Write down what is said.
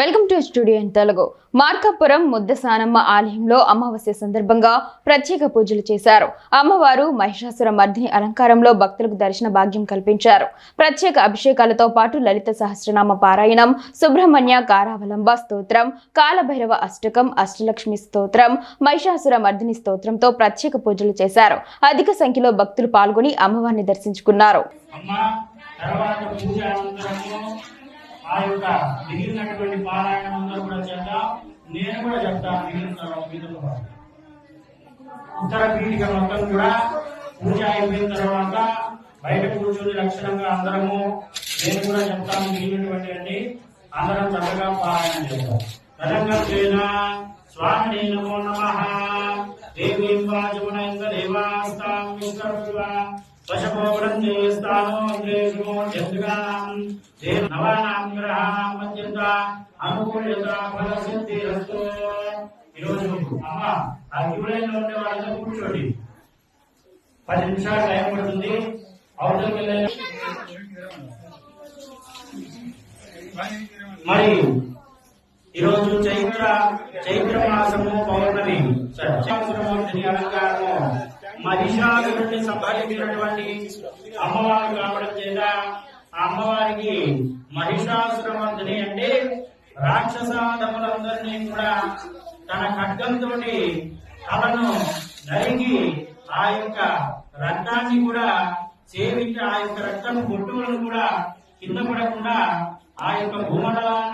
Welcome to studio in Telugu. Markapuram Muddasanamma ఆలయంలో అమావాస్య సందర్భంగా ప్రత్యేక పూజలు చేశారు. అమ్మవారు మహిషాసుర మర్దిని అలంకారంలో భక్తులకు దర్శన భాగ్యం కల్పించారు. ప్రత్యేక అభిషేకాలతో పాటు లలిత సహస్రనామ పారాయణం సుబ్రహ్మణ్య కారావలంబ స్తోత్రం కాలభైరవ అష్టకం అష్టలక్ష్మి స్తోత్రం మహిషాసుర మర్దిని స్తోత్రంతో ప్రత్యేక పూజలు చేశారు. అధిక సంఖ్యలో భక్తులు పాల్గొని అమ్మవారిని దర్శించుకున్నారు. ఆ యొక్క మిగిలినటువంటి పారాయణం అందరూ కూడా చేద్దాం? నేను కూడా చెప్తాను మిగిలిన మిగిలిన ఉత్తర పీఠిక మొత్తం కూడా పూజ అయిపోయిన తర్వాత బయట కూర్చొని లక్షణంగా అందరము నేను కూడా చెప్తాను మిగిలినటువంటి అండి అందరం చక్కగా పారాయణం చేద్దాం. తెలంగాణ స్వామి నమో నమ. దేవీం వాజమున కూర్చోండి. పది నిమిషాలు టైం పడుతుంది. అవతలకి వెళ్ళే మరి ఈరోజు చైత్ర చైత్ర మాసము పౌర్ణమి. సంవత్సరమూర్తిని అలంకారము నుండి సంభరించినటువంటి అమ్మవారు కావడం చేత ఆ అమ్మవారికి మహిషాసురమంతుని అంటే రాక్షసాదములందరినీ కూడా తన ఖడ్గంతో తలను నరిగి ఆ యొక్క రక్తాన్ని కూడా సేవించి ఆ యొక్క రక్తం బొట్టులను కూడా కింద పడకుండా ఆ యొక్క భూమండలాన్ని